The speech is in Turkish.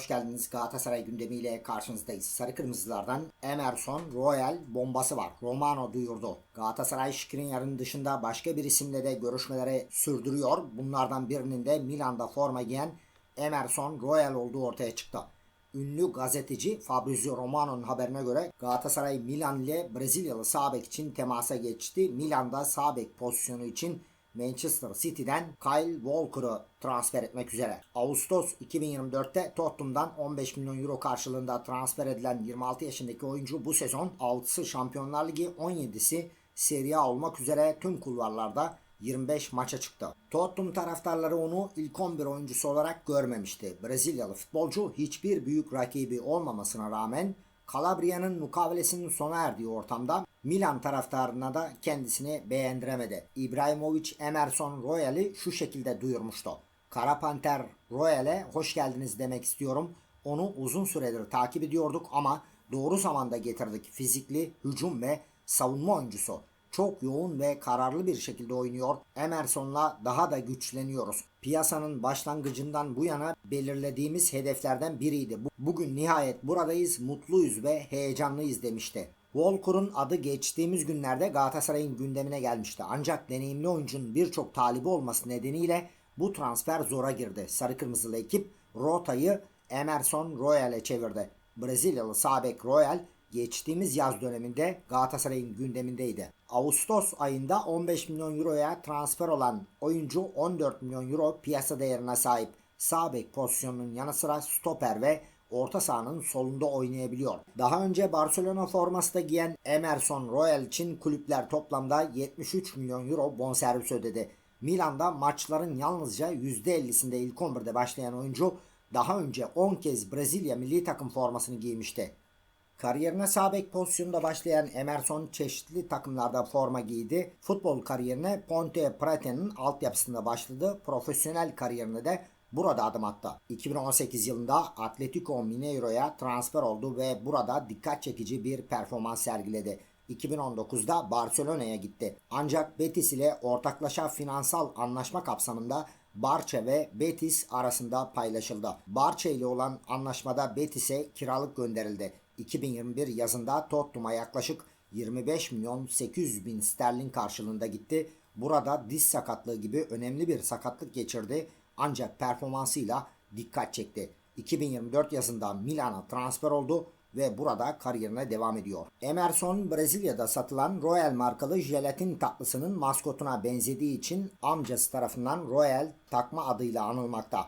hoş geldiniz. Galatasaray gündemiyle karşınızdayız. Sarı Kırmızılardan Emerson Royal bombası var. Romano duyurdu. Galatasaray Skriniar'ın dışında başka bir isimle de görüşmeleri sürdürüyor. Bunlardan birinin de Milan'da forma giyen Emerson Royal olduğu ortaya çıktı. Ünlü gazeteci Fabrizio Romano'nun haberine göre Galatasaray Milan ile Brezilyalı sağ bek için temasa geçti. Milan'da sağ bek pozisyonu için Manchester City'den Kyle Walker'ı transfer etmek üzere. Ağustos 2024'te Tottenham'dan 15 milyon euro karşılığında transfer edilen 26 yaşındaki oyuncu bu sezon 6'sı Şampiyonlar Ligi 17'si Serie A olmak üzere tüm kulvarlarda 25 maça çıktı. Tottenham taraftarları onu ilk 11 oyuncusu olarak görmemişti. Brezilyalı futbolcu hiçbir büyük rakibi olmamasına rağmen Calabria'nın mukavelesinin sona erdiği ortamda Milan taraftarına da kendisini beğendiremedi. İbrahimovic Emerson Royal'i şu şekilde duyurmuştu. Kara Panter Royal'e hoş geldiniz demek istiyorum. Onu uzun süredir takip ediyorduk ama doğru zamanda getirdik. Fizikli, hücum ve savunma oyuncusu. Çok yoğun ve kararlı bir şekilde oynuyor. Emerson'la daha da güçleniyoruz. Piyasanın başlangıcından bu yana belirlediğimiz hedeflerden biriydi. Bu- Bugün nihayet buradayız, mutluyuz ve heyecanlıyız demişti. Walker'ın adı geçtiğimiz günlerde Galatasaray'ın gündemine gelmişti. Ancak deneyimli oyuncunun birçok talibi olması nedeniyle bu transfer zora girdi. Sarı Kırmızılı ekip rotayı Emerson Royal'e çevirdi. Brezilyalı sağ bek Royal geçtiğimiz yaz döneminde Galatasaray'ın gündemindeydi. Ağustos ayında 15 milyon euroya transfer olan oyuncu 14 milyon euro piyasa değerine sahip. Sağ bek pozisyonunun yanı sıra stoper ve orta sahanın solunda oynayabiliyor. Daha önce Barcelona forması da giyen Emerson Royal için kulüpler toplamda 73 milyon euro bonservis ödedi. Milan'da maçların yalnızca %50'sinde ilk 11'de başlayan oyuncu daha önce 10 kez Brezilya milli takım formasını giymişti. Kariyerine sağ bek pozisyonunda başlayan Emerson çeşitli takımlarda forma giydi. Futbol kariyerine Ponte Prate'nin altyapısında başladı. Profesyonel kariyerine de burada adım attı. 2018 yılında Atletico Mineiro'ya transfer oldu ve burada dikkat çekici bir performans sergiledi. 2019'da Barcelona'ya gitti. Ancak Betis ile ortaklaşa finansal anlaşma kapsamında Barça ve Betis arasında paylaşıldı. Barça ile olan anlaşmada Betis'e kiralık gönderildi. 2021 yazında Tottenham'a yaklaşık 25 milyon 800 bin sterlin karşılığında gitti. Burada diz sakatlığı gibi önemli bir sakatlık geçirdi ancak performansıyla dikkat çekti. 2024 yazında Milan'a transfer oldu ve burada kariyerine devam ediyor. Emerson Brezilya'da satılan Royal markalı jelatin tatlısının maskotuna benzediği için amcası tarafından Royal takma adıyla anılmakta.